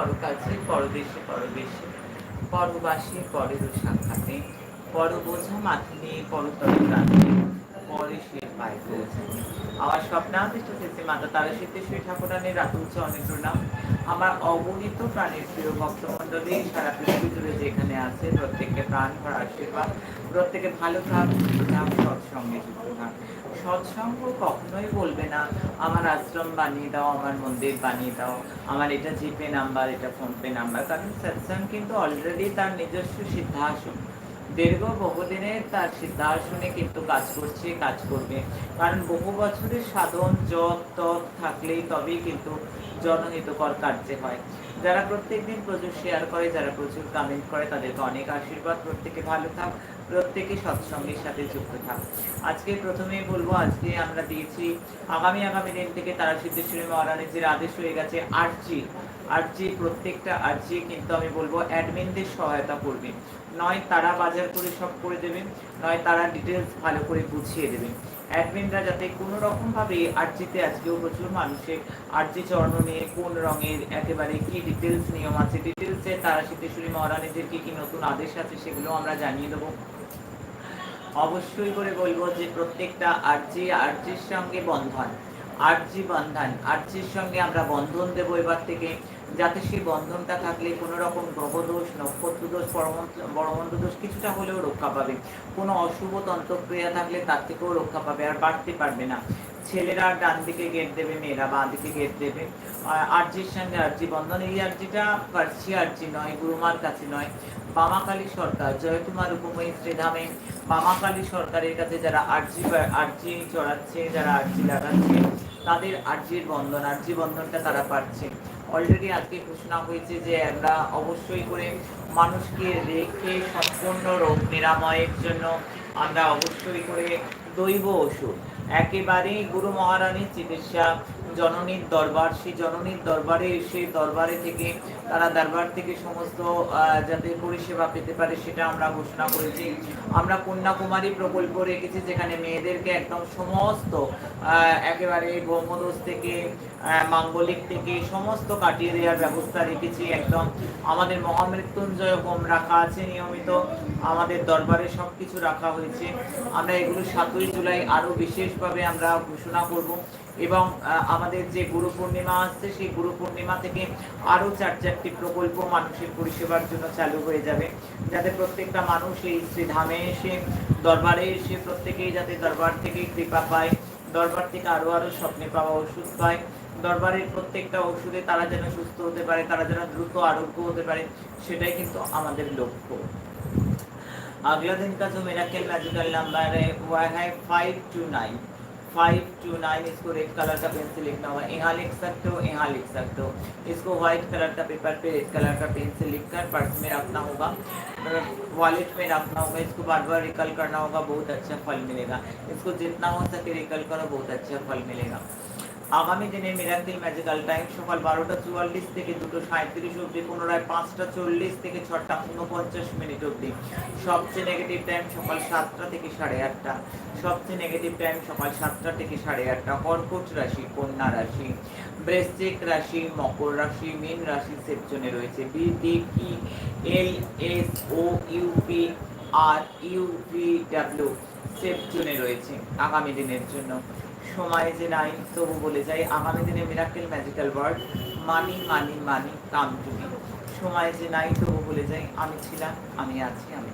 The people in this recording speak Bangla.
পরকাছে পরদেশে পরবাসে, পরের সাক্ষাতে পর বোঝা মাথে নিয়ে পরতর পায় পৌঁছায়। আমার স্বপ্নাদিষ্ট মাতা তারা ঠাকুরানের অনেক প্রণাম আমার অগণিত প্রাণের প্রিয় ভক্তমণ্ডলী সারা পৃথিবী জুড়ে যেখানে আছে, প্রত্যেককে প্রাণ ভরা আশীর্বাদ, প্রত্যেকে ভালো থাক, সৎসঙ্গে যুক্ত থাক। সৎসঙ্গ কখনোই বলবে না, আমার আশ্রম বানিয়ে দাও, আমার মন্দির বানিয়ে দাও, আমার এটা জিপে নাম্বার, এটা ফোনপে নাম্বার। কারণ সৎসঙ্গ কিন্তু অলরেডি তার নিজস্ব সিদ্ধাসন। দীর্ঘ বহুদিনের তার সিদ্ধাসনে কিন্তু কাজ করছে, কাজ করবে। কারণ বহু বছরের সাধন, জপ, তপ থাকলেই তবেই কিন্তু জনহিতকর কার্যে হয়। যারা প্রত্যেকদিন প্রচুর শেয়ার করে, যারা প্রচুর কমেন্ট করে, তাদেরকে অনেক আশীর্বাদ। প্রত্যেকে ভালো থাক। প্রত্যেকে সৎসঙ্গের সাথে যুক্ত থাক। আজকে প্রথমেই বলব, আজকে আমরা দিয়েছি, আগামী আগামী দিন থেকে তারা সিদ্ধেশ্বরী মহারানীজির আদেশ হয়ে গেছে, আরজি। আরজি, প্রত্যেকটা আরজি কিন্তু আমি বলব অ্যাডমিনদের সহায়তা করবেন নয় তারা বাজার করে সব করে দেবেন নয় তারা ডিটেলস ভালো করে বুঝিয়ে দেবেন অ্যাডমিনরা যাতে কোনো রকম ভাবে আর্জিতে আজকেও প্রচুর মানুষের আর্জি চর্ণ নিয়ে কোন রঙের একেবারে কি ডিটেলস নিয়ম আছে? ডিটেলসে তারা সিদ্ধেশ্বরী মহারানীদের কি কি নতুন আদেশ আছে সেগুলো আমরা জানিয়ে দেবো। অবশ্যই করে বলব যে প্রত্যেকটা আর্জি, আর্জির সঙ্গে বন্ধন। আর্জি বন্ধন, আর্জির সঙ্গে আমরা বন্ধন দেবো এবার থেকে। যাতে সেই বন্ধনটা থাকলে কোনো রকম গ্রহদোষ নক্ষত্রদোষ বড়মন্ত্র দোষ কিছুটা হলেও রক্ষা পাবে। কোনো অশুভ তন্ত্রক্রিয়া থাকলে তার থেকেও রক্ষা পাবে আর বাড়তে পারবে না। ছেলেরা ডান দিকে গেট দেবে, মেয়েরা বাঁ দিকে গেট দেবে। আর্জির সঙ্গে আর্জি বন্ধন, এই আর্জিটা পার্সি আর্জি নয়, গুরুমার কাছে নয়। বামাকালী সরকার জয়কুমার উপময়ী শ্রীধামে। বামাকালী সরকারের কাছে যারা আর্জি আর্জি চড়াচ্ছে, যারা আর্জি লাগাচ্ছে, তাদের আর্জির বন্ধন আর্জি বন্ধনটা তারা পাচ্ছে। অলরেডি আজকে ঘোষণা হয়েছে যে আমরা অবশ্যই করে মানুষকে রেখে সম্পূর্ণ রোগ নিরাময়ের জন্য আমরা অবশ্যই করে দৈব ওষুধ। একেবারেই গুরু মহারানীর চিকিৎসা জননীর দরবার, সেই জননীর দরবারে এসে, দরবারে থেকে তারা দরবার থেকে সমস্ত যাতে পরিষেবা পেতে পারে সেটা আমরা ঘোষণা করেছি। আমরা কন্যাকুমারী প্রকল্প রেখেছি যেখানে মেয়েদেরকে একদম সমস্ত একেবারে ব্রহ্মদোষ থেকে মাঙ্গলিক থেকে সমস্ত কাটিয়ে দেওয়ার ব্যবস্থা রেখেছি। একদম আমাদের মহামৃত্যুঞ্জয় হোম রাখা আছে নিয়মিত। আমাদের দরবারে সব কিছু রাখা হয়েছে। আমরা এগুলো সাতই জুলাই আরও বিশেষভাবে আমরা ঘোষণা করব। এবং আমাদের যে গুরু পূর্ণিমা আসছে সেই গুরু পূর্ণিমা থেকে আরও চার চারটি প্রকল্প মানুষের পরিষেবার জন্য চালু হয়ে যাবে যাতে প্রত্যেকটা মানুষ এই শ্রীধামে এসে দরবারে এসে প্রত্যেকেই যাতে দরবার থেকে কৃপা পায় দরবার থেকে আরও আরও স্বপ্নে পাওয়া ওষুধ পায় দরবারের প্রত্যেকটা ওষুধে তারা যেন সুস্থ হতে পারে তারা যেন দ্রুত আরোগ্য হতে পারে সেটাই কিন্তু আমাদের লক্ষ্য अगला दिन का जो मेरा खेल मैजिकल नंबर है वह है five two nine Five two nine इसको रेड कलर का पेन से लिखना होगा यहाँ लिख सकते हो, यहाँ लिख सकते हो। इसको व्हाइट कलर का पेपर पे रेड कलर का पेन से लिख कर पर्स में रखना होगा। वॉलेट में रखना होगा। इसको बार बार रिकल करना होगा, बहुत अच्छा फल मिलेगा। इसको जितना हो सके रिकल करो, बहुत अच्छा फल मिलेगा। আগামী দিনে মিরাকিল ম্যাজিক্যাল টাইম সকাল বারোটা চুয়াল্লিশ থেকে দুটো সাঁত্রিশ অবধি, পুনরায় পাঁচটা চল্লিশ থেকে ছটা উনপঞ্চাশ মিনিট অবধি। সবচেয়ে নেগেটিভ টাইম সকাল সাতটা থেকে সাড়ে আটটা। সবচেয়ে নেগেটিভ টাইম সকাল সাতটা থেকে সাড়ে আটটা। কর্কট রাশি, কন্যা রাশি, বৃশ্চিক রাশি, মকর রাশি, মীন রাশি সেকশনে রয়েছে। B D P L S O UP R UP W সেকশনে রয়েছে আগামী দিনের জন্য। সময় যে নাই, তবু বলে যাই, আগামী দিনে miracle magical word money money money come to সময় যে নাই, তবু বলে যাই, আমি ছিলাম, আমি আছি, আমি